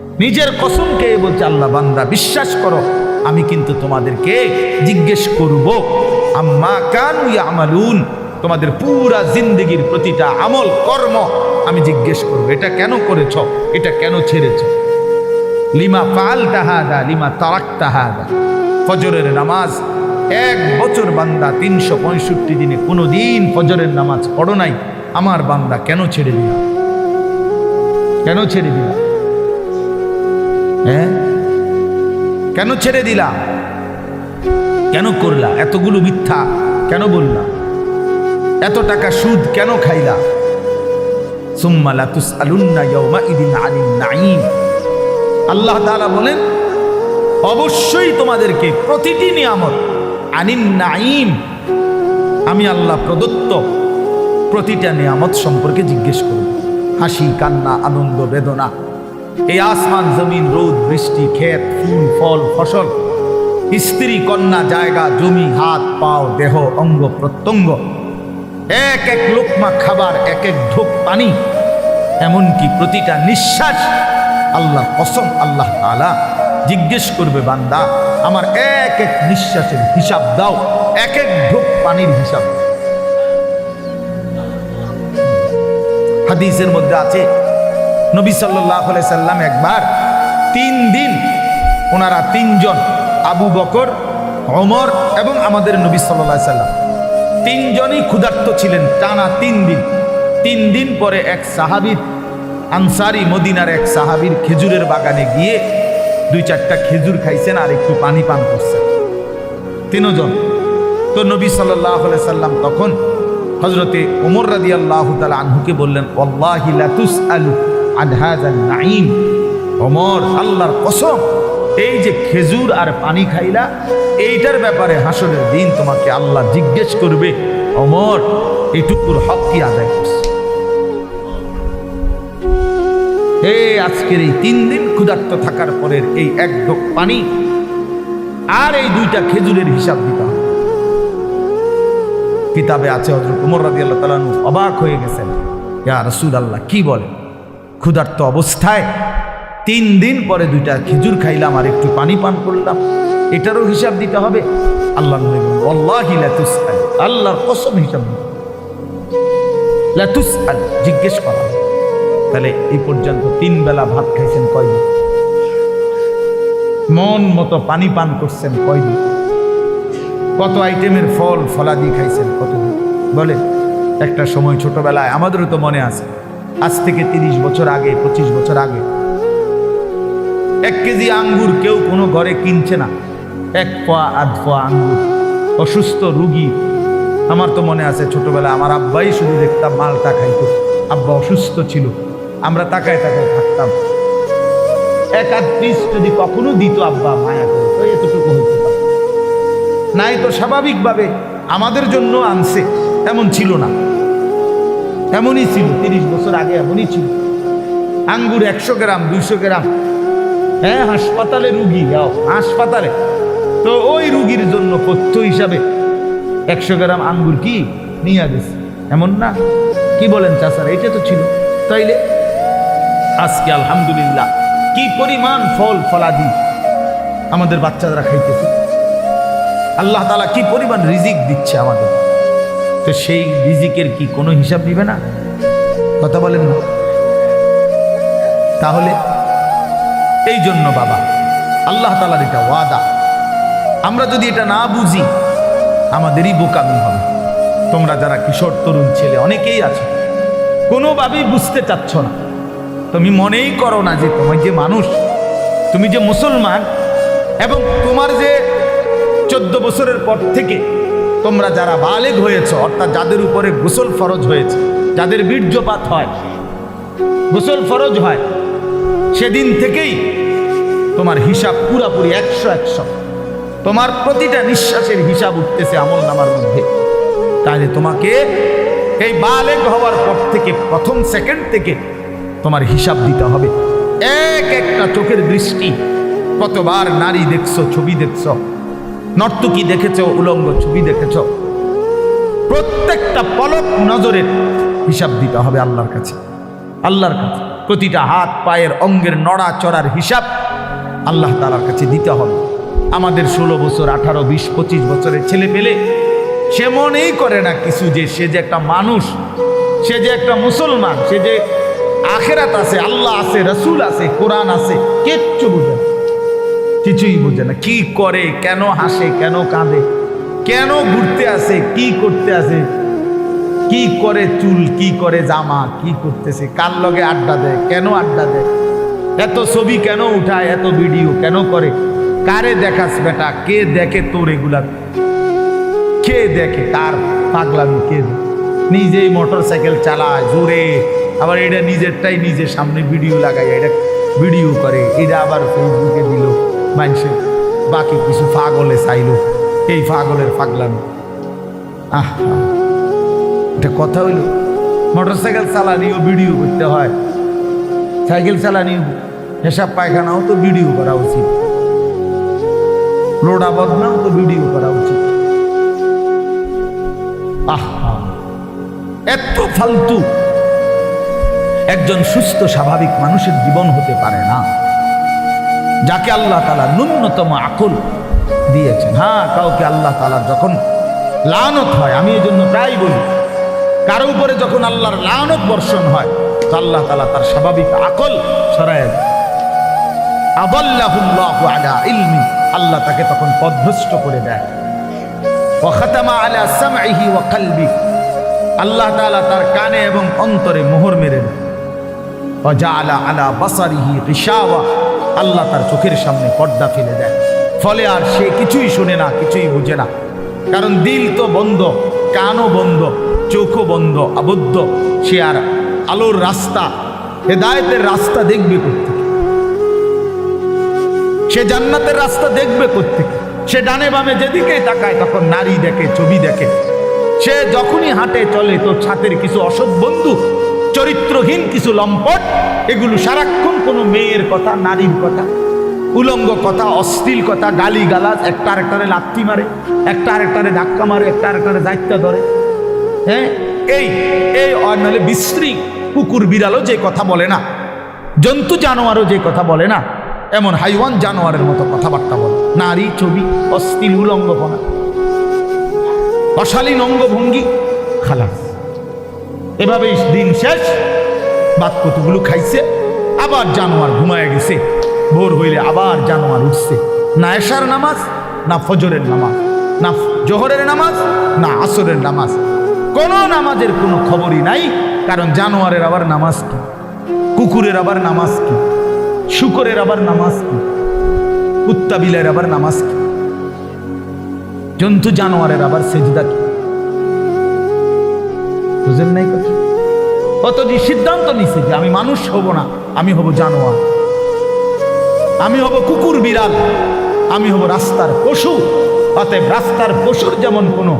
নিজের কসম কসমকে বলছে, আল্লাহ বান্দা, বিশ্বাস করো, আমি কিন্তু তোমাদেরকে জিজ্ঞেস করব, আম্মা কানু আমালুন তোমাদের পুরা জিন্দগির প্রতিটা আমল, কর্ম আমি জিজ্ঞেস করব। এটা কেন করেছ? এটা কেন ছেড়েছ? লিমা ফাল তাহাদা লিমা তারাক তাহাদা ফজরের নামাজ, এক বছর বান্দা তিনশো পঁয়ষট্টি দিনে কোনো দিন ফজরের নামাজ পড়ো নাই। আমার বান্দা কেন ছেড়ে দিলাম কেন ছেড়ে দিলাম হ্যাঁ? কেন ছেড়ে দিলা? কেন করলা? এতগুলো মিথ্যা কেন বললা? এত টাকা সুদ কেন খাইলা? সুম্মা লা তুসআলুন্না ইয়াউমাইদিন আনিন নাঈম। আল্লাহ তাআলা বলেন, অবশ্যই তোমাদেরকে প্রতিটি নিয়ামত আনিন নাঈম। আমি আল্লাহ প্রদত্ত প্রতিটা নিয়ামত সম্পর্কে জিজ্ঞেস করব। হাসি, কান্না, আনন্দ, বেদনা এই আসমান, জমিন, রোদ, বৃষ্টি, ক্ষেত, ফুল, ফল, ফসল। স্ত্রী, কন্যা, জায়গা, জমি, হাত, পাও, দেহ, অঙ্গ, প্রত্যঙ্গ। এক এক লোকমা খাবার, এক এক ঢোক পানি। এমনকি প্রতিটা নিঃশ্বাস আল্লাহ কসম, আল্লাহ তাআলা জিজ্ঞেস করবে, বান্দা, আমার এক এক নিঃশ্বাসের হিসাব দাও, এক এক ঢোক পানির হিসাব। হাদিসের মধ্যে আছে নবী সাল্লাহ সাল্লাম একবার তিন দিন ওনারা তিনজন, আবু বকর অমর এবং আমাদের নবী সাল্লাহ সাল্লাম, তিনজনই ক্ষুধার্ত ছিলেন টানা তিন দিন। তিন দিন পরে এক সাহাবির, আনসারি মদিনার এক সাহাবির খেজুরের বাগানে গিয়ে দুই চারটা খেজুর খাইছেন আর একটু পানি পান করছেন। তিনজন। তো নবী সাল্লাহ সাল্লাম তখন হজরতে ওমর রাদি আল্লাহ তালা আনহুকে বললেন লাতুস আলু আনহাজান নাইম ওমর আল্লাহর কসম। এই যে খেজুর আর পানি খাইলা, এইটার ব্যাপারে হাসরের দিন তোমাকে আল্লাহ জিজ্ঞেস করবে, অমর এটুকুর হক কি আদায় করছে? আজকের এই তিন দিন ক্ষুধার্ত থাকার পরের এই এক ঢোক পানি, আর এই দুইটা খেজুরের হিসাব দিতে হবে। কিতাবে আছে হজরত উমর রাজি আল্লাহ তালানু অবাক হয়ে গেছেন। ইয়া রসুল আল্লাহ কি বলে ক্ষুধার্ত অবস্থায় তিন দিন পরে দুইটা খেজুর খাইলাম আর একটু পানি পান করলাম। এটারও হিসাব দিতে হবে। আল্লাহ। আল্লাহর কসম হিসাব। জিজ্ঞেস করা। তাহলে এই পর্যন্ত তিন বেলা ভাত খাইছেন কয়দিন? মন মতো পানি পান করছেন কয়দিন? কত আইটেমের ফল, ফলাদি খাইছেন কতদিন? বলে একটা সময় ছোটবেলায়, আমাদেরও তো মনে আছে। আজ থেকে তিরিশ বছর আগে, পঁচিশ বছর আগে। এক কেজি আঙ্গুর কেউ কোনো ঘরে কিনছে না। এক পোয়া, আধ পোয়া আঙ্গুর। অসুস্থ রুগী। আমার তো মনে আছে ছোটবেলায় আমার আব্বাই শুধু দেখতাম মালটা খাইতো। আব্বা অসুস্থ ছিল। আমরা তাকায় তাকায় থাকতাম। এক আধ পিস যদি কখনো দিত আব্বা, মায়া করে। তো এতটুকু হইতে নাই তো স্বাভাবিকভাবে আমাদের জন্য আনছে, এমন ছিল না। এমনই ছিল, তিরিশ বছর আগে এমনই ছিল। আঙ্গুর একশো গ্রাম, দুইশো গ্রাম। হ্যাঁ হাসপাতালে রুগী, যাও, হাসপাতালে। তো ওই রুগীর জন্য পথ্য হিসাবে একশো গ্রাম আঙ্গুর কি নিয়ে গেছে। এমন না? কি বলেন চাষার এটা তো ছিল। তাইলে আজকে আলহামদুলিল্লাহ কি পরিমাণ ফল ফলাদি আমাদের বাচ্চারা খাইতেছে। আল্লাহ তালা কি পরিমাণ রিজিক দিচ্ছে আমাদের। তো সেই রিজিকের কি কোনো হিসাব দিবে না? কথা বলেন না। তাহলে এই জন্য বাবা, আল্লাহ তালার এটা ওয়াদা। আমরা যদি এটা না বুঝি, আমাদেরই বোকামি হবে। তোমরা যারা কিশোর, তরুণ ছেলে, অনেকেই আছো, কোনোভাবেই বুঝতে চাচ্ছ না। তুমি মনেই করো না যে তোমার যে মানুষ, তুমি যে মুসলমান, এবং তোমার যে চোদ্দ বছরের পর থেকে তোমরা যারা বালেগ হয়েছ, অর্থাৎ যাদের উপরে গোসল ফরজ হয়েছে, যাদের বীর্যপাত হয়, গোসল ফরজ হয়, সেদিন থেকেই তোমার হিসাব পুরাপুরি একশো একশো। তোমার প্রতিটা নিঃশ্বাসের হিসাব উঠতেছে আমল নামার মধ্যে। তাহলে তোমাকে এই বালেগ হওয়ার পর থেকে, প্রথম সেকেন্ড থেকে তোমার হিসাব দিতে হবে। এক একটা চোখের দৃষ্টি, কতবার নারী দেখছ, ছবি দেখছ নর্তকী দেখেছ, উলঙ্গ ছবি দেখেছ। প্রত্যেকটা পলক নজরের হিসাব দিতে হবে আল্লাহর কাছে। আল্লাহর কাছে। প্রতিটা হাত, পায়ের অঙ্গের নড়া চড়ার হিসাব আল্লাহ তালার কাছে দিতে হবে। আমাদের ষোলো বছর, আঠারো, বিশ, পঁচিশ বছরের ছেলে পেলে সে মনেই করে না কিছু যে সে যে একটা মানুষ, সে যে একটা মুসলমান, সে যে আখেরাত আছে, আল্লাহ আছে, রসুল আছে, কোরআন আছে, কিচ্ছু বুঝে কিছুই বুঝে না। কি করে, কেন হাসে, কেন কাঁদে, কেন ঘুরতে আসে, কি করতে আসে, কি করে চুল, কি করে জামা, কি করতেছে, কার লগে আড্ডা দেয়, কেন আড্ডা দেয়, এত ছবি কেন উঠায়, এত ভিডিও কেন করে, কারে দেখাস বেটা, কে দেখে তোর এগুলা? কে দেখে কার পাগলামি কে? নিজেই মোটর সাইকেল চালায়, জোরে, আবার এটা নিজেরটাই নিজের সামনে ভিডিও লাগাই এটা ভিডিও করে, এটা আবার ফেসবুকে দিল। মানুষের বাকি কিছু পাগলে চাইলো। এই পাগলের পাগলামি আহ, এটা কথা হইল। মোটর সাইকেল চালানিও ভিডিও করতে হয়। সাইকেল চালানিও হিসাব পায়খানাও তো ভিডিও করা উচিত। লোডা বদনাও তো ভিডিও করা উচিত। আহা, এত ফালতু। একজন সুস্থ, স্বাভাবিক মানুষের জীবন হতে পারে না। যাকে আল্লাহ তালা ন্যূনতম আকল দিয়েছেন। হ্যাঁ কাউকে আল্লাহ তালার যখন লানত হয়, আমি এই জন্য প্রায় বলি, কারও উপরে যখন আল্লাহর লানত বর্ষণ হয়, তো আল্লাহ তালা তার স্বাভাবিক আকল সরায় আলা ইলমি, আল্লাহ তাকে তখন পদভ্রষ্ট করে দেয়। আলা আল্লাহ তাআলা তার কানে এবং অন্তরে মোহর মেরে দেয় ওয়াজাআলা আলা বাসারিহি গিশাওয়া আল্লাহ তার চোখের সামনে পর্দা ফেলে দেয়। ফলে আর সে কিছুই শোনে না, কিছুই বুঝে না। কারণ দিল তো বন্ধ, কানও বন্ধ, চোখও বন্ধ, আবদ্ধ। সে আর আলোর রাস্তা, হেদায়েতের রাস্তা দেখবে করতে সে জান্নাতের রাস্তা দেখবে কোত্থেকে? সে ডানে বামে যেদিকেই তাকায়, তখন নারী দেখে, ছবি দেখে। সে যখনই হাঁটে, চলে, তো ছাতের কিছু অসৎ বন্ধু চরিত্রহীন কিছু লম্পট, এগুলো সারাক্ষণ কোনো মেয়ের কথা, নারীর কথা, উলঙ্গ কথা, অশ্লীল কথা গালি গালাজ একটা আরেকটারে লাত্তি মারে, একটা আরেকটারে ধাক্কা মারে, একটা আরেকটারে দায়িত্ব ধরে। হ্যাঁ? এই এই নাহলে বিশ্রী কুকুর বিড়ালও যে কথা বলে না, জন্তু জানোয়ারও যে কথা বলে না, এমন হাইওয়ান জানোয়ারের মতো কথাবার্তা বলে। নারী, ছবি অস্থির উলঙ্গপনা। অশালীন অঙ্গভঙ্গি, খালাস। এভাবেই দিন শেষ। বাদ কতগুলো খাইছে, আবার জানোয়ার ঘুমায় গেছে। ভোর হইলে আবার জানোয়ার উঠছে। না এশার নামাজ, না ফজরের নামাজ, না জোহরের নামাজ, না আসরের নামাজ। কোনো নামাজের কোনো খবরই নাই, কারণ জানোয়ারের আবার নামাজ কি? কুকুরের আবার নামাজ কি? শুকরের আবার নামাজ কি? কুত্তা বিলের আবার নামাজ কি? জন্তু জানোয়ারের আবার সেজদা কি? বুঝেন নাই কথা? কত যে সিদ্ধান্ত নিছে যে আমি মানুষ হব না, আমি হব জানোয়ার। আমি হব কুকুর বিড়াল, আমি হব রাস্তার পশু। অতএব রাস্তার পশুর যেমন কোনো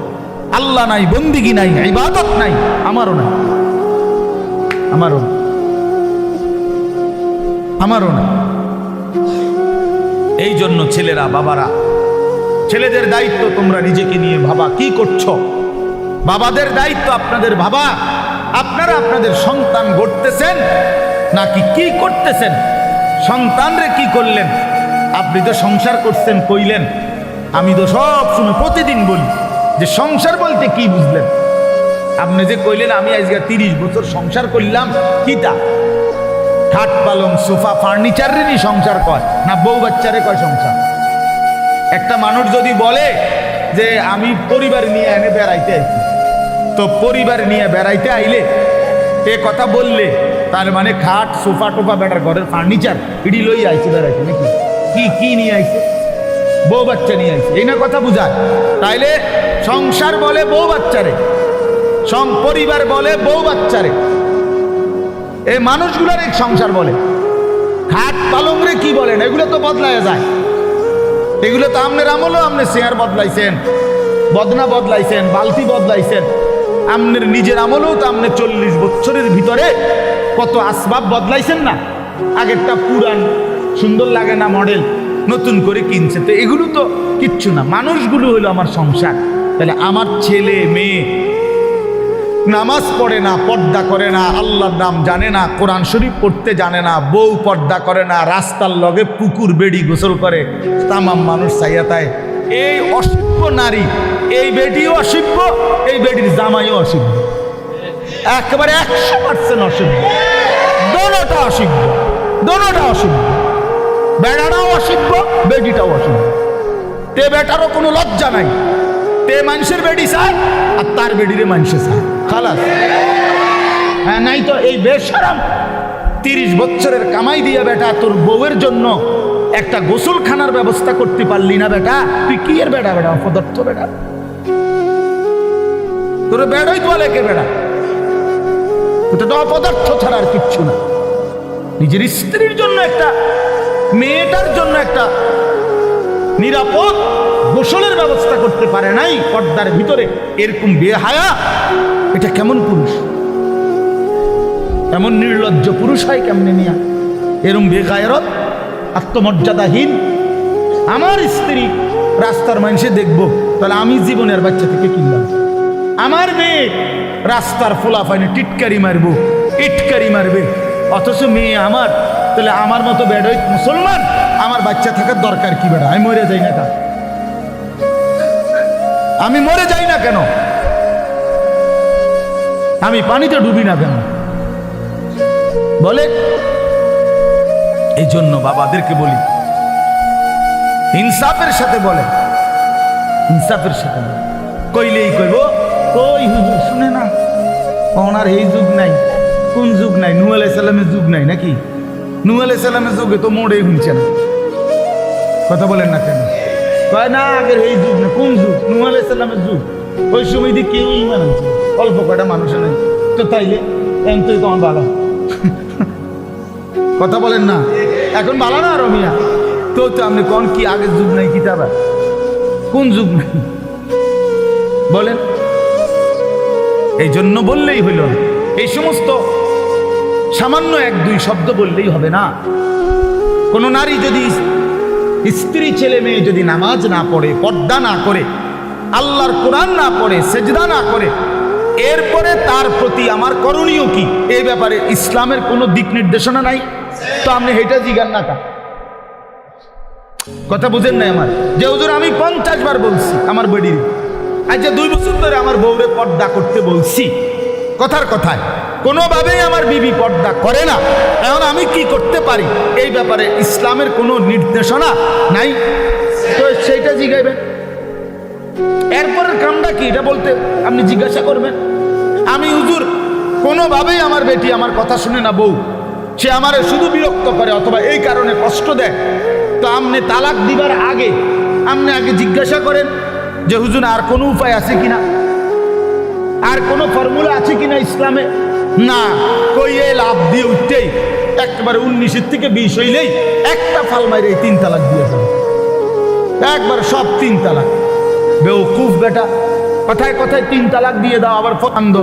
আল্লাহ নাই, বন্দিগি নাই, ইবাদত নাই, আমারও নাই। আমারও আমারও না এই জন্য ছেলেরা, বাবারা, ছেলেদের দায়িত্ব তোমরা নিজেকে নিয়ে ভাবা, কি করছ? বাবাদের দায়িত্ব আপনাদের বাবা। আপনারা আপনাদের সন্তান গড়তেছেন, নাকি কি করতেছেন? সন্তানরে কি করলেন? আপনি তো সংসার করছেন, কইলেন। আমি তো সব সময় প্রতিদিন বলি যে সংসার বলতে কি বুঝলেন? আপনি যে কইলেন, আমি আজকে তিরিশ বছর সংসার করলাম কিটা খাট পালং, সোফা, ফার্নিচারেরই সংসার কয়, না বউ বাচ্চারে কয় সংসার? একটা মানুষ যদি বলে যে, আমি পরিবার নিয়ে এনে বেড়াইতে আইছি তো পরিবার নিয়ে বেড়াইতে আইলে, এ কথা বললে, তার মানে খাট, সোফা টোফা বেটার ঘরের ফার্নিচার ইডি লই আইছে বেড়াইছে নাকি? কি কি নিয়ে আইছে? বউ বাচ্চা নিয়ে আইছে। এই না কথা বুঝায়। তাইলে সংসার বলে বউ বাচ্চারে, সং পরিবার বলে বউ বাচ্চারে। এই মানুষগুলোর এক সংসার বলে। খাট পালংরে কি বলেন? এগুলো তো বদলায় যায়। এগুলো তো আমনের আমলও আপনি চেয়ার বদলাইছেন, বদনা বদলাইছেন, বালতি বদলাইছেন। আমনের নিজের আমলেও তো আপনি চল্লিশ বছরের ভিতরে কত আসবাব বদলাইছেন না? আগেরটা পুরান, সুন্দর লাগে না মডেল নতুন করে কিনছে। তো এগুলো তো কিচ্ছু না, মানুষগুলো হলো আমার সংসার। তাহলে আমার ছেলে, মেয়ে, নামাজ পড়ে না, পর্দা করে না, আল্লাহর নাম জানে না, কোরআন শরীফ পড়তে জানে না, বউ পর্দা করে না, রাস্তার লগে পুকুর, বেড়ি গোসল করে, তামাম মানুষ চাইয়াতায় এই অসভ্য নারী, এই বেটিও অসভ্য, এই বেটির জামাইও অসভ্য। একেবারে একশো পার্সেন্ট অসভ্য। দোনোটা অসভ্য দোনোটা অসভ্য। বেড়াটাও অসভ্য, বেটিটাও অসভ্য। তে বেটারও কোনো লজ্জা নাই। তে মানুষের বেডি চায়, আর তার বেডিরে মানুষে চায়। খালাস। হ্যাঁ নাই তো এই বেশারাম তিরিশ বছরের কামাই দিয়া বেটা তোর বউয়ের জন্য একটা গোসলখানার ব্যবস্থা করতে পারলি না বেটা। তুই কি এর বেটা বেটা অপদার্থ বেটা তোর বেড়াই তো লেকে বেড়া। তো অপদার্থ ছাড়া আর কিচ্ছু না। নিজের স্ত্রীর জন্য একটা, মেয়েটার জন্য একটা নিরাপদ গোসলের ব্যবস্থা করতে পারে নাই পর্দার ভিতরে। এরকম বেহায়া, এটা কেমন পুরুষ? এমন নির্লজ্জ পুরুষ হয় কেমনে নিয়া? এরম বেগায়রত আত্মমর্যাদাহীন। আমার স্ত্রী রাস্তার মানুষে দেখব, তাহলে আমি জীবনের বাচ্চা থেকে কিনলাম। আমার মেয়ে রাস্তার ফোলাফাইনে টিটকারি মারবো ইটকারি মারবে। অথচ মেয়ে আমার, তাহলে আমার মতো বেড়ই মুসলমান, আমার বাচ্চা থাকার দরকার কি বেড়া আমি মরে যাই না কেন? আমি মরে যাই না কেন? আমি পানিতে ডুবি না কেন? বলে এই জন্য বাবাদেরকে বলি, ইনসাফের সাথে বলে, ইনসাফের সাথে বলে। কইলেই কইব কই হুজুর, শুনে না, ওনার এই যুগ নাই, কোন যুগ নাই নু আলাই সালামের যুগ নাই নাকি? নু আলাই সালামের যুগে তো মোড়েই শুনছে না। কথা বলেন না কেন? কয়, না, আগের এই যুগ না, কোন যুগ? নু আলাই সালামের যুগ। ওই সময় দিয়ে কেউ ইমান অল্প কয়টা মানুষ তো তাইলে তুই তোমার ভালো কথা বলেন না। এখন ভালো না রমিয়া? তো তো আপনি কোন কি আগের যুগ নাই কিতাবা? কোন যুগ নাই? বলেন। এই জন্য বললেই হইল না। এই সমস্ত সামান্য এক দুই শব্দ বললেই হবে না। কোনো নারী যদি স্ত্রী ছেলে মেয়ে যদি নামাজ না পড়ে, পর্দা না করে, আল্লাহর কোরআন না পড়ে, সেজদা না করে, এরপরে তার প্রতি আমার করণীয় কি? এই ব্যাপারে ইসলামের কোনো দিক নির্দেশনা নাই। তো আপনি হেটা জিগান না কা কথা বুঝেন নাই আমার? যে হুজুর, আমি পঞ্চাশ বার বলছি আমার বেডির। যে দুই বছর ধরে আমার বউরে পর্দা করতে বলছি। কথার কথায়, কোনোভাবেই আমার বিবি পর্দা করে না। এখন আমি কি করতে পারি? এই ব্যাপারে ইসলামের কোনো নির্দেশনা নাই। তো সেইটা জিগাইবেন। এরপরের কামটা কি? এটা বলতে আপনি জিজ্ঞাসা করবেন। আমি হুজুর, কোনোভাবেই আমার বেটি আমার কথা শুনে না বউ। সে আমারে শুধু বিরক্ত করে অথবা এই কারণে কষ্ট দেয়। তো আপনি তালাক দিবার আগে আপনি আগে জিজ্ঞাসা করেন যে, হুজুর, আর কোনো উপায় আছে কিনা? আর কোনো ফর্মুলা আছে কিনা ইসলামে? না কইয়ে লাভ দিয়ে উঠতেই একেবারে উনিশের থেকে বিশ হইলেই একটা ফাল মাইরে তিন তালাক দিয়ে যাবে একবার সব তিন তালাক। বেউকুফ বেটা, কথায় কথায় তিন তালাক দিয়ে দাও, আবার ফন্দ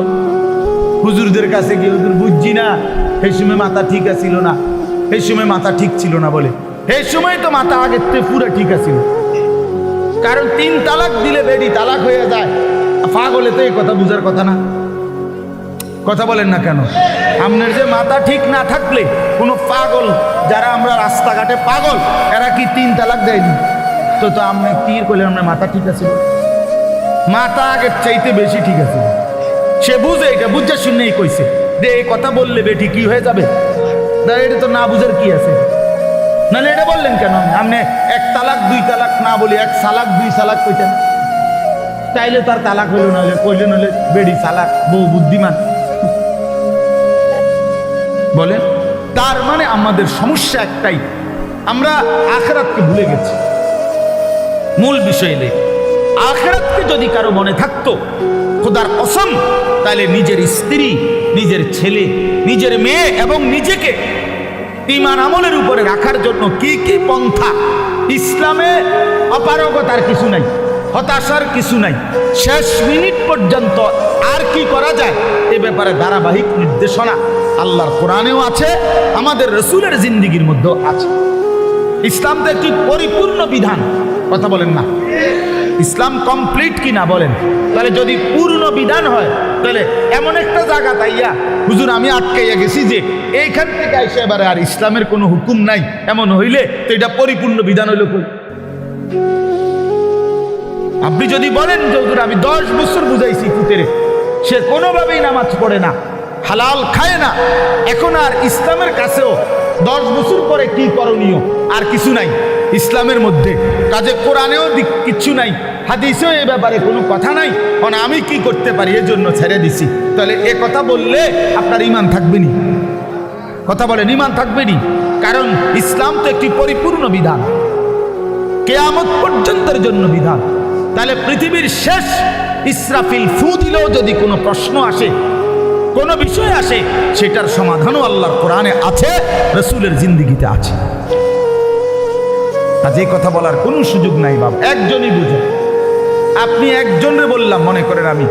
হুজুরদের কাছে গিয়ে, হুজুর, বুঝছি না। এই সময় মাথা ঠিক আছিল না। এই সময় মাথা ঠিক ছিল না বলে। এই সময় তো মাথা আগের থেকে পুরো ঠিক আছিল। কারণ তিন তালাক দিলে বেডি তালাক হয়ে যায়। পাগলে তো এই কথা বুঝার কথা না। কথা বলেন না কেন? আপনার যে মাথা ঠিক না থাকলে কোনো পাগল, যারা আমরা রাস্তাঘাটে পাগল, এরা কি তিন তালাক দেয়নি? তো তো আপনি তীর করলেন? আপনার মাথা ঠিক আছে? মাথা আগের চাইতে বেশি ঠিক আছে। সে বুঝে, এটা বুঝে শুনেই কইছে। যে এই কথা বললে বেটি, কি হয়ে যাবে? না এটা তো না বুঝার কি আছে? নাহলে এটা বললেন কেন? আপনি এক তালাক, দুই তালাক, না বলি এক সালাক, দুই সালাক কইতেন। তাইলে তার তালাক হইল নাহলে কইলে নাহলে বেড়ি সালাক বহু বুদ্ধিমান। বলেন, তার মানে আমাদের সমস্যা একটাই। আমরা আখরাতকে ভুলে গেছি। মূল বিষয় নেই আখরাতকে যদি কারও মনে থাকতো খোদার অসম তাহলে নিজের স্ত্রী, নিজের ছেলে, নিজের মেয়ে এবং নিজেকে ইমান আমলের উপরে রাখার জন্য কি কি পন্থা? ইসলামে অপারগতার কিছু নাই, হতাশার কিছু নাই, শেষ মিনিট পর্যন্ত আর কি করা যায়? এ ব্যাপারে ধারাবাহিক নির্দেশনা আল্লাহর কোরআনেও আছে, আমাদের রসুলের জিন্দিগির মধ্যেও আছে। ইসলাম তো একটি পরিপূর্ণ বিধান, কথা বলেন না। ইসলাম কমপ্লিট কিনা বলেন। তাহলে যদি পূর্ণ বিধান হয়, তাহলে এমন একটা জায়গা তাইয়া, হুজুর, আমি আটকাইয়া গেছি যে এইখান থেকে আইসে এবারে আর ইসলামের কোনো হুকুম নাই, এমন হইলে তো এটা পরিপূর্ণ বিধান হইল আপনি যদি বলেন যে, হুজুর, আমি দশ বছর বুঝাইছি পুতেরে, সে কোনোভাবেই নামাজ পড়ে না, হালাল খায় না, এখন আর ইসলামের কাছেও দশ বছর পরে কি করণীয়? আর কিছু নাই, ইসলামের মধ্যে। কাজে কোরআনেও কিচ্ছু নাই, হাদিসেও এ ব্যাপারে কোনো কথা নাই। কারণ আমি কি করতে পারি? এর জন্য ছেড়ে দিছি। তাহলে এ কথা বললে আপনার ইমান থাকবে নি। কথা বলেন ইমান থাকবে নি। কারণ ইসলাম তো একটি পরিপূর্ণ বিধান। কেয়ামত পর্যন্তের জন্য বিধান। তাহলে পৃথিবীর শেষ ইসরাফিল ফু দিলেও যদি কোনো প্রশ্ন আসে, কোনো বিষয় আসে, সেটার সমাধানও আল্লাহর কোরআনে আছে, রসুলের জিন্দিগিতে আছে। আজ কথা বলার কোনো সুযোগ নাই বাবা একজনই বুঝে। আপনি একজনরে বললাম, মনে করেন আমি।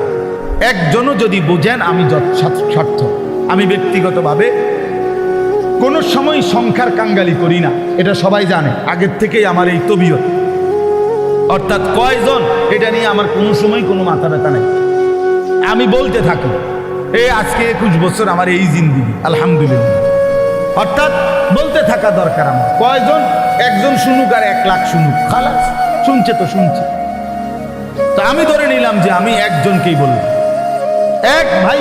একজনও যদি বুঝেন, আমি স্বার্থ আমি ব্যক্তিগতভাবে কোনো সময় সংখ্যার কাঙ্গালি করি না। এটা সবাই জানে। আগের থেকেই আমার এই তবিয়ত। অর্থাৎ কয়জন, এটা নিয়ে আমার কোনো সময় কোনো মাথা ব্যথা নেই। আমি বলতে থাকি, এই আজকে একুশ বছর আমার এই জিন্দিগি, আলহামদুলিল্লাহ। অর্থাৎ বলতে থাকা দরকার আমার। কয়জন? একজন শুনুক আর এক লাখ শুনুক। খালাস, শুনছে তো শুনছে। তো আমি ধরে নিলাম যে আমি একজনকেই বললাম। এক ভাই,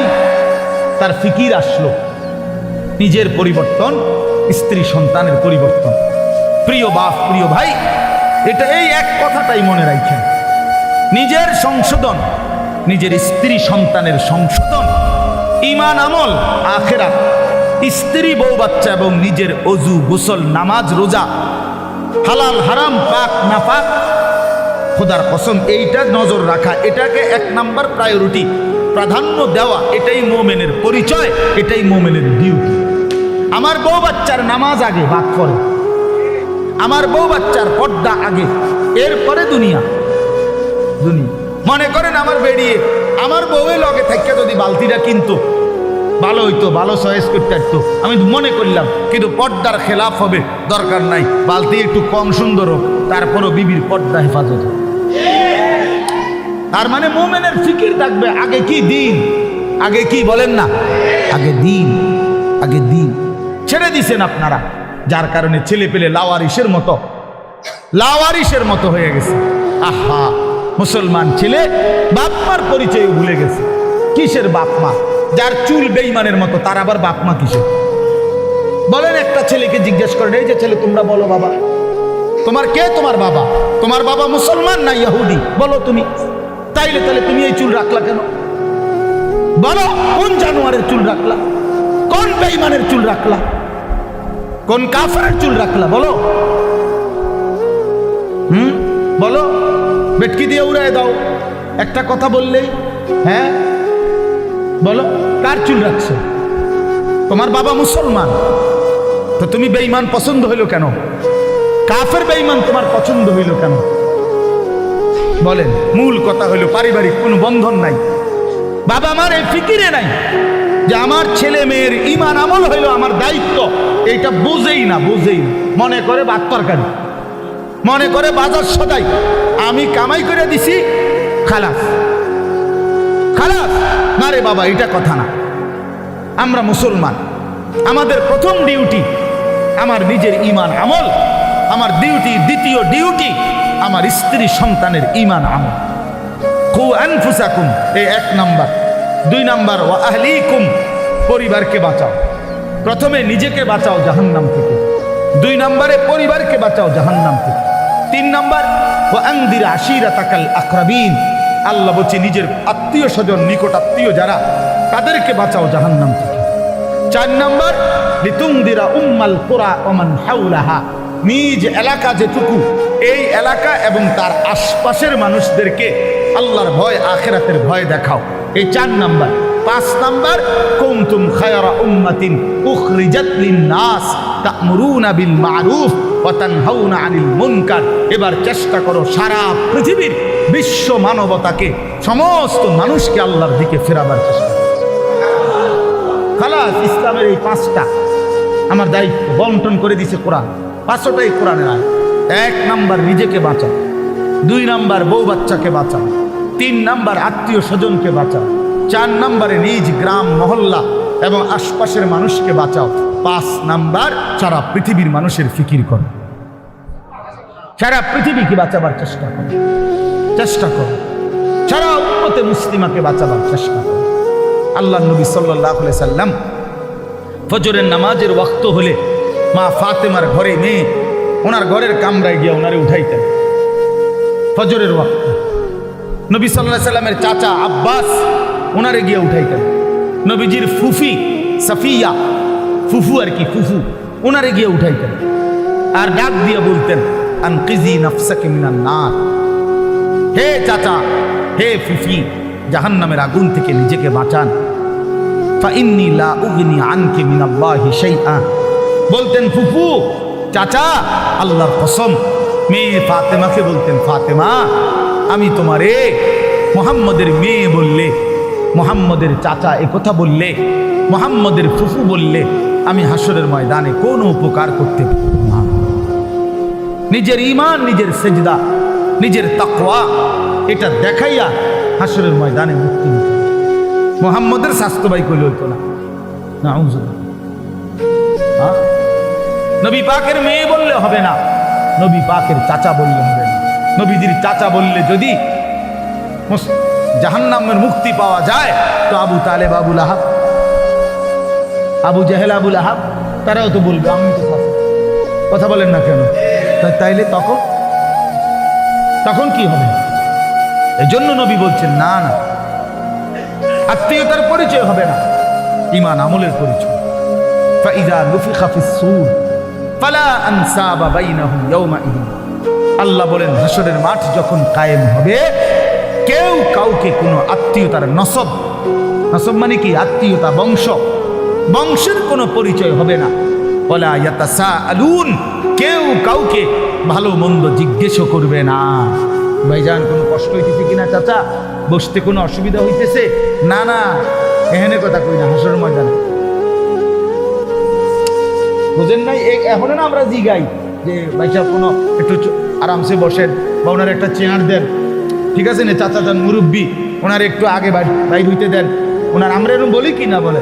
তার ফিকির আসলো। নিজের পরিবর্তন, স্ত্রী সন্তানের পরিবর্তন। প্রিয় বাপ, প্রিয় ভাই, এটা এই এক কথাটাই মনে রাখছেন নিজের সংশোধন, নিজের স্ত্রী সন্তানের সংশোধন, ইমান আমল, আখেরাত। স্ত্রী, বউ, বাচ্চা এবং নিজের অজু, গোসল, নামাজ, রোজা। হালাল, হারাম, পাক না পাক খোদার কসম, এইটা নজর রাখা, এটাকে এক নাম্বার প্রায়োরিটি প্রাধান্য দেওয়া, এটাই মোমেনের পরিচয়, এটাই মোমেনের ডিউটি আমার বউ বাচ্চার নামাজ আগে বাদ করে। আমার বউ বাচ্চার পর্দা আগে। এরপরে দুনিয়া। দুনিয়া। মনে করেন আমার বেরিয়ে আমার বউয়ের লগে থেকে যদি বালতিটা কিনতো ভালো হইতো, ভালো চয়েস করতে পারতো। আমি মনে করলাম, কিন্তু পর্দার খেলাফ হবে, দরকার নাই। বালতি একটু কম সুন্দর হোক, তারপরও বিবির পর্দা হেফাজত। তার মানে মোমেনের ফিকির থাকবে, আগে কি দিন? আগে কি বলেন না? আগে দিন আগে দিন। ছেড়ে দিছেন আপনারা, যার কারণে ছেলে পেলে লাওয়ারিসের মতো লাওয়ারিসের মতো হয়ে গেছে। আহা, মুসলমান ছেলে, বাপমার পরিচয় ভুলে গেছে। কিসের বাপমা? যার চুল বেইমানের মতো, তার আবার বাপ মা কিসের? বলেন একটা ছেলেকে জিজ্ঞেস করেন, এই যে ছেলে, তোমরা বলো বাবা। তোমার কে? তোমার বাবা? তোমার বাবা মুসলমান না ইহুদি? বলো তুমি। তাইলে তাহলে তুমি এই চুল রাখলা কেন? বলো, কোন জানোয়ারের চুল রাখলা? কোন বেইমানের চুল রাখলা? কোন কাফারের চুল রাখলা? বলো। হুম, বলো। বেটকি দিয়ে উড়ায় দাও। একটা কথা বললেই হ্যাঁ? বলো, কার চুল রাখছো? তোমার বাবা মুসলমান। তো তুমি বেঈমান পছন্দ হইল কেন? কাফের বেঈমান তোমার পছন্দ হইল কেন? বলেন, মূল কথা হইল পারিবারিক কোনো বন্ধন নাই। বাবা আমার এই ফিকিরে নাই যে আমার ছেলে মেয়ের ইমান আমল হইল আমার দায়িত্ব। এইটা বুঝেই না বুঝেই না। মনে করে বাদ তরকারি। মনে করে বাজার সদাই। আমি কামাই করে দিছি খালাস। খালাস। না রে বাবা, এটা কথা না। আমরা মুসলমান। আমাদের প্রথম ডিউটি আমার নিজের ইমান আমল, আমার ডিউটি দ্বিতীয় ডিউটি আমার স্ত্রী সন্তানের ইমান আমল। কু আনফুসাকুম, এই এক নাম্বার। দুই নাম্বার ও আহলিকুম, পরিবারকে বাঁচাও। প্রথমে নিজেকে বাঁচাও জাহান্নাম থেকে। দুই নম্বরে পরিবারকে বাঁচাও জাহান্নাম থেকে। তিন নাম্বার ও আংদির আশিরা তাকাল আখরাবিন আল্লাহ বলছে, নিজের আত্মীয় স্বজন, নিকট আত্মীয় যারা, তাদেরকে বাঁচাও জাহান্নাম থেকে। চার নাম্বার লিতুংদিরা উম্মাল কোরা ওমান হাউলাহা নিজ এলাকা যেটুকু, এই এলাকা এবং তার আশপাশের মানুষদেরকে আল্লাহর ভয়, আখেরাতের ভয় দেখাও। এই চার নাম্বার। পাঁচ নাম্বার, কুনতুম খায়রা উম্মাতিন উখরিজাত লিন-নাস তা'মুরুনা বিল মারুফ। আনিল মুনকার। এবার চেষ্টা করো সারা পৃথিবীর বিশ্ব মানবতাকে, সমস্ত মানুষকে আল্লাহর দিকে ফেরাবার চেষ্টা খালাস, ইসলামের এই পাঁচটা আমার দায়িত্ব বন্টন করে দিছে কোরআন। পাঁচটাই কোরআনের আয় এক নাম্বার নিজেকে বাঁচাও। দুই নাম্বার বউ বাচ্চাকে বাঁচাও। তিন নাম্বার আত্মীয় স্বজনকে বাঁচাও। চার নাম্বারে নিজ গ্রাম, মহল্লা এবং আশপাশের মানুষকে বাঁচাও। পাঁচ নাম্বার, সারা পৃথিবীর মানুষের ফিকির করে। সারা পৃথিবীকে বাঁচাবার চেষ্টা করো। চেষ্টা করো। সারা উন্মতে মুসলিমাকে বাঁচাবার চেষ্টা করো। আল্লাহ নবী সাল্লাহ সাল্লাম ফজরের নামাজের ওয়াক্ত হলে মা ফাতেমার ঘরে মেয়ে, ওনার ঘরের কামরায় গিয়ে ওনারে উঠাইতেন। ফজরের ওয়াক্ত। নবী সাল্লাহ সাল্লামের চাচা আব্বাস ওনারে গিয়ে উঠাইতেন। নবীজির ফুফি সাফিয়া ফুফু আর কি, ফুফু। ওনারে গিয়ে উঠাইতেন। আর ডাক দিয়ে বলতেন, আনকিজি নফসাকে মিনান নার। হে চাচা, হে ফুফি, জাহান্নামের আগুন থেকে নিজেকে বাঁচান। ফাইন্নি লা উগনি আনকে মিনাল্লাহি শাইআ। বলতেন, ফুফু, চাচা, আল্লাহর কসম, মেয়ে ফাতেমাকে বলতেন, ফাতেমা, আমি তোমারে মোহাম্মদের মেয়ে বললে, মোহাম্মদের চাচা এ কথা বললে, মোহাম্মদের ফুফু বললে আমি হাসরের ময়দানে কোনো উপকার করতে না। নিজের ইমান নিজের সেজদা, নিজের তাকওয়া, এটা দেখাইয়া হাসরের ময়দানে মুক্তি নিতে মোহাম্মদের স্বাস্থ্যবাই কইলে হইতো না। হ্যাঁ? নবী পাকের মেয়ে বললে হবে না। নবী পাকের চাচা বললে হবে না। নবীজির চাচা বললে যদি জাহান্নামের মুক্তি পাওয়া যায়, তো আবু তালেব আবুল আহাব আবু জাহেল আবুল আহাব তারাও তো বলবে, আমি তো কথা বলেন না কেন? তাইলে তখন? তখন কি হবে? এজন্য নবী বলছেন, না না। আত্মীয়তার পরিচয় হবে না। ইমান আমলের পরিচয়। ফালা আল্লাহ বলেন হাসরের মাঠ যখন কায়েম হবে, কেউ কাউকে কোনো আত্মীয়তার নসব নসব মানে কি? আত্মীয়তা বংশ। বংশের কোনো পরিচয় হবে না। বলা আলুন কেউ কাউকে ভালো মন্দ জিজ্ঞেসও করবে না। ভাইজান, কোনো কষ্ট হইতেছে কিনা চাচা? বসতে কোনো অসুবিধা হইতেছে? না না এখানে কথা কই না হাসর ময়দানে। বুঝেন নাই এখনও না আমরা জিগাই যে ভাই ভাইসা কোনো একটু আরামসে বসেন বা ওনার একটা চেয়ার দেন। ঠিক আছে না, চাচা চান মুরব্বী, ওনার একটু আগে বাইর হইতে দেন। ওনার আমরা এরকম বলি কি না বলে?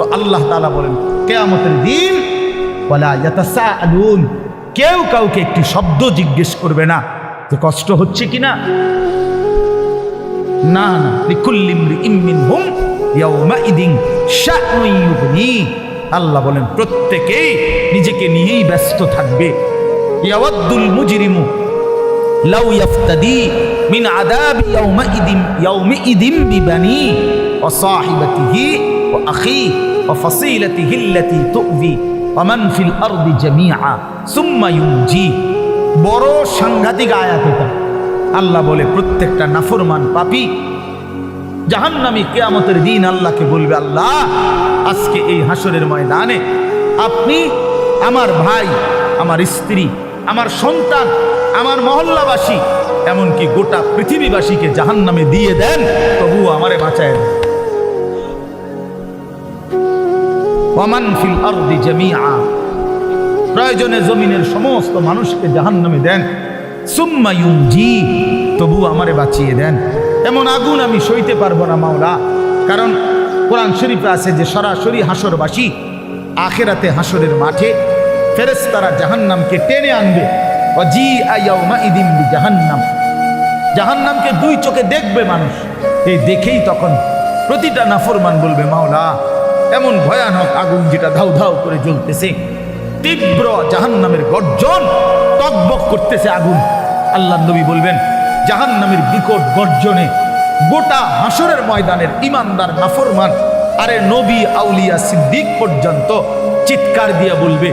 তো আল্লাহ তালা বলেন, কেয়ামতের দিন বলা আলুন কেউ কাউকে একটি শব্দ জিজ্ঞেস করবে না। যে কষ্ট হচ্ছে কি না? না আল্লাহ বলেন, প্রত্যেকেই নিজেকে নিয়েই ব্যস্ত থাকবে। ইয়াওয়াদ্দুল লাউ মিন আল্লাতী তু'বি ওয়া মান ফিল আরদি জামিআ সুম্মা ইউনজি। বড় সাংঘাতিক আয়াত এটা। আল্লাহ বলে, প্রত্যেকটা নাফরমান পাপী জাহান্নামী কেয়ামতের দিন আল্লাহকে বলবে, আল্লাহ, আজকে এই হাসরের ময়দানে আপনি আমার ভাই, আমার স্ত্রী, আমার সন্তান, আমার মহল্লাবাসী, এমনকি গোটা পৃথিবীবাসীকে জাহান্নামে দিয়ে দেন, তবুও আমারে বাঁচায় দেন। ওয়ামান ফিল আরদি জামিআ। প্রয়োজনে জমিনের সমস্ত মানুষকে জাহান্নামে দেন। সুম্মা তবু আমারে বাঁচিয়ে দেন। এমন আগুন আমি সইতে পারব না, মাওলা। কারণ কোরআন শরীফে আছে যে, সরাসরি হাসরবাসী আখেরাতে হাসরের মাঠে ফেরেশতারা জাহান্নামকে টেনে আনবে। অজি আয়াউমা ইদিম জাহান্নাম জাহান্নামকে দুই চোখে দেখবে মানুষ। এই দেখেই তখন প্রতিটা নাফরমান বলবে, মাওলা এমন ভয়ানক আগুন যেটা ধাউ ধাউ করে জ্বলতেছে, তীব্র জাহান্নামের গর্জন, তকবক করতেছে আগুন। আল্লাহ নবী বলবেন, জাহান্নামের বিকট গর্জনে গোটা হাসরের ময়দানের ইমানদার নাফরমান, আরে নবী আউলিয়া সিদ্দিক পর্যন্ত চিৎকার দিয়ে বলবে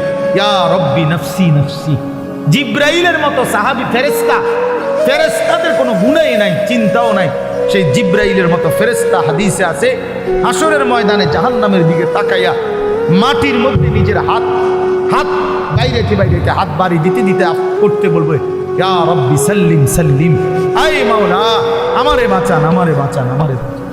রব্বি নফসি নফসি। জিব্রাইলের মতো সাহাবি ফেরেস্তা ফেরেস্তাদের কোনো গুণাই নাই, চিন্তাও নাই। সেই জিব্রাইলের মতো ফেরেস্তা হাদিসে আছে আসরের ময়দানে জাহান্নামের দিকে তাকাইয়া মাটির মধ্যে নিজের হাত হাত বাইরেতে বাইরেতে হাত বাড়ি দিতে দিতে করতে বলবে, ইয়া রব্বি সাল্লিম সাল্লিম, আয় মাওলা, আমারে বাঁচান আমারে বাঁচান আমারে বাঁচান।